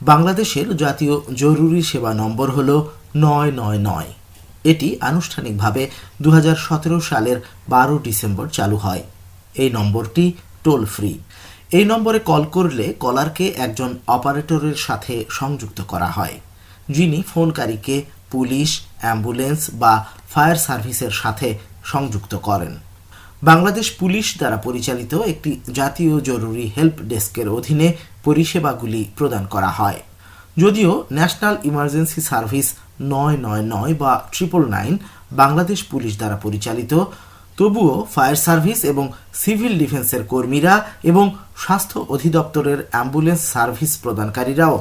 বাংলাদেশের জাতীয় জরুরি সেবা নম্বর হল নয় নয় নয়। এটি আনুষ্ঠানিকভাবে দু হাজার সতেরো সালের বারো ডিসেম্বর চালু হয়। এই নম্বরটি টোল ফ্রি এই নম্বরে কল করলে কলারকে একজন অপারেটরের সাথে সংযুক্ত করা হয়, যিনি ফোনকারীকে পুলিশ, অ্যাম্বুলেন্স বা ফায়ার সার্ভিসের সাথে সংযুক্ত করেন। বাংলাদেশ পুলিশ দ্বারা পরিচালিত একটি জাতীয় জরুরি হেল্প ডেস্কের অধীনে পরিষেবাগুলি প্রদান করা হয়। যদিও ন্যাশনাল ইমার্জেন্সি সার্ভিস নয় নয় নয় বা ট্রিপল নাইন বাংলাদেশ পুলিশ দ্বারা পরিচালিত, তবুও ফায়ার সার্ভিস এবং সিভিল ডিফেন্সের কর্মীরা এবং স্বাস্থ্য অধিদপ্তরের অ্যাম্বুলেন্স সার্ভিস প্রদানকারীরাও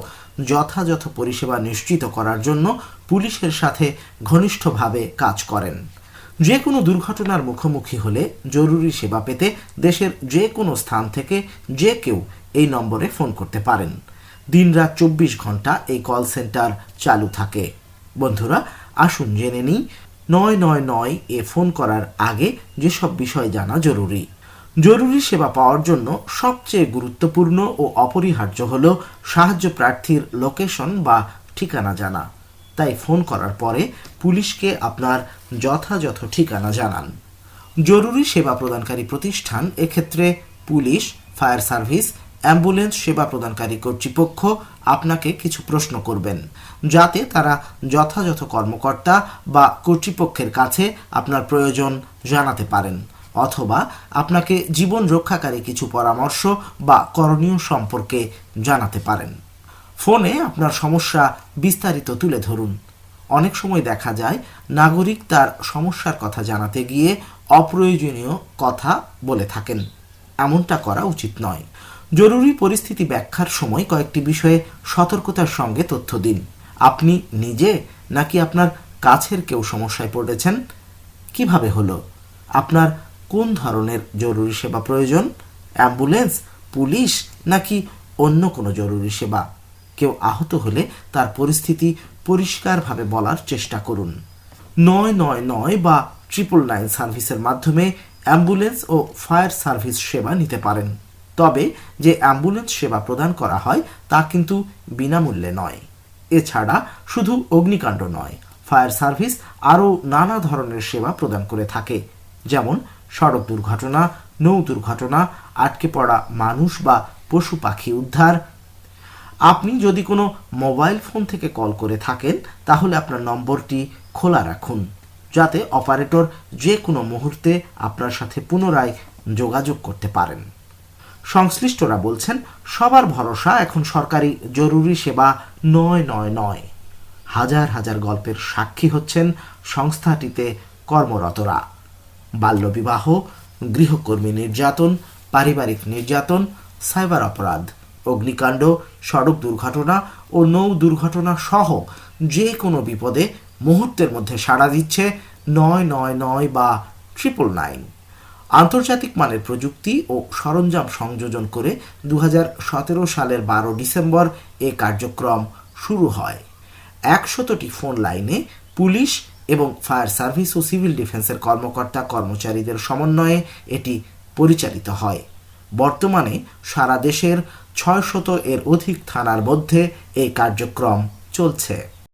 যথাযথ পরিষেবা নিশ্চিত করার জন্য পুলিশের সাথে ঘনিষ্ঠভাবে কাজ করেন। যে কোনো দুর্ঘটনার মুখোমুখি হলে জরুরি সেবা পেতে দেশের যে কোনো স্থান থেকে যে কেউ এই নম্বরে ফোন করতে পারেন। দিনরাত চব্বিশ ঘণ্টা এই কল সেন্টার চালু থাকে। বন্ধুরা, আসুন জেনে নিই, নয় নয় নয় এ ফোন করার আগে যেসব বিষয় জানা জরুরি। জরুরি সেবা পাওয়ার জন্য সবচেয়ে গুরুত্বপূর্ণ ও অপরিহার্য হল সাহায্য প্রার্থীর লোকেশন বা ঠিকানা জানা। তাই ফোন করার পরে পুলিশকে আপনার যথাযথ ঠিকানা জানান। জরুরি সেবা প্রদানকারী প্রতিষ্ঠান, এক্ষেত্রে পুলিশ, ফায়ার সার্ভিস, অ্যাম্বুলেন্স সেবা প্রদানকারী কর্তৃপক্ষ আপনাকে কিছু প্রশ্ন করবেন, যাতে তারা যথাযথ কর্মকর্তা বা কর্তৃপক্ষের কাছে আপনার প্রয়োজন জানাতে পারেন, অথবা আপনাকে জীবন রক্ষাকারী কিছু পরামর্শ বা করণীয় সম্পর্কে জানাতে পারেন। ফোনে আপনার সমস্যা বিস্তারিত তুলে ধরুন। অনেক সময় দেখা যায়, নাগরিক তার সমস্যার কথা জানাতে গিয়ে অপ্রয়োজনীয় কথা বলে থাকেন। এমনটা করা উচিত নয়। জরুরি পরিস্থিতি ব্যাখ্যার সময় কয়েকটি বিষয়ে সতর্কতার সঙ্গে তথ্য দিন। আপনি নিজে নাকি আপনার কাছের কেউ সমস্যায় পড়েছেন? কীভাবে হলো? আপনার কোন ধরনের জরুরি সেবা প্রয়োজন? অ্যাম্বুলেন্স, পুলিশ নাকি অন্য কোনো জরুরি সেবা? কেউ আহত হলে তার পরিস্থিতি পরিষ্কারভাবে বলার চেষ্টা করুন। নয় নয় নয় বা ট্রিপল নাইন সার্ভিসের মাধ্যমে অ্যাম্বুলেন্স ও ফায়ার সার্ভিস সেবা নিতে পারেন। তবে যে অ্যাম্বুলেন্স সেবা প্রদান করা হয় তা কিন্তু বিনামূল্যে নয়। এছাড়া শুধু অগ্নিকাণ্ড নয়, ফায়ার সার্ভিস আরও নানা ধরনের সেবা প্রদান করে থাকে। যেমন সড়ক দুর্ঘটনা, নৌ দুর্ঘটনা, আটকে পড়া মানুষ বা পশু পাখি উদ্ধার আপনি যদি কোনো মোবাইল ফোন থেকে কল করে থাকেন, তাহলে আপনার নম্বরটি খোলা রাখুন, যাতে অপারেটর যে কোনো মুহূর্তে আপনার সাথে পুনরায় যোগাযোগ করতে পারেন। সংশ্লিষ্টরা বলছেন, সবার ভরসা এখন সরকারি জরুরি সেবা নয় নয় নয়। হাজার হাজার গল্পের সাক্ষী হচ্ছেন সংস্থাটিতে কর্মরতরা। বাল্যবিবাহ, গৃহকর্মী নির্যাতন, পারিবারিক নির্যাতন, সাইবার অপরাধ অগ্নিকাণ্ড সড়ক দুর্ঘটনা ও নৌ দুর্ঘটনা সহ যে কোনো বিপদে মুহূর্তের মধ্যে সাড়া দিচ্ছে নয় নয় নয় বা ট্রিপল নাইন আন্তর্জাতিক মানের প্রযুক্তি ও সরঞ্জাম সংযোজন করে দু হাজার সতেরো সালের বারো ডিসেম্বর এ কার্যক্রম শুরু হয়। একশতটি ফোন লাইনে পুলিশ এবং ফায়ার সার্ভিস ও সিভিল ডিফেন্সের কর্মকর্তা কর্মচারীদের সমন্বয়ে এটি পরিচালিত হয়। বর্তমানে সারা দেশের ছয়শত এর অধিক থানার মধ্যে এই কার্যক্রম চলছে।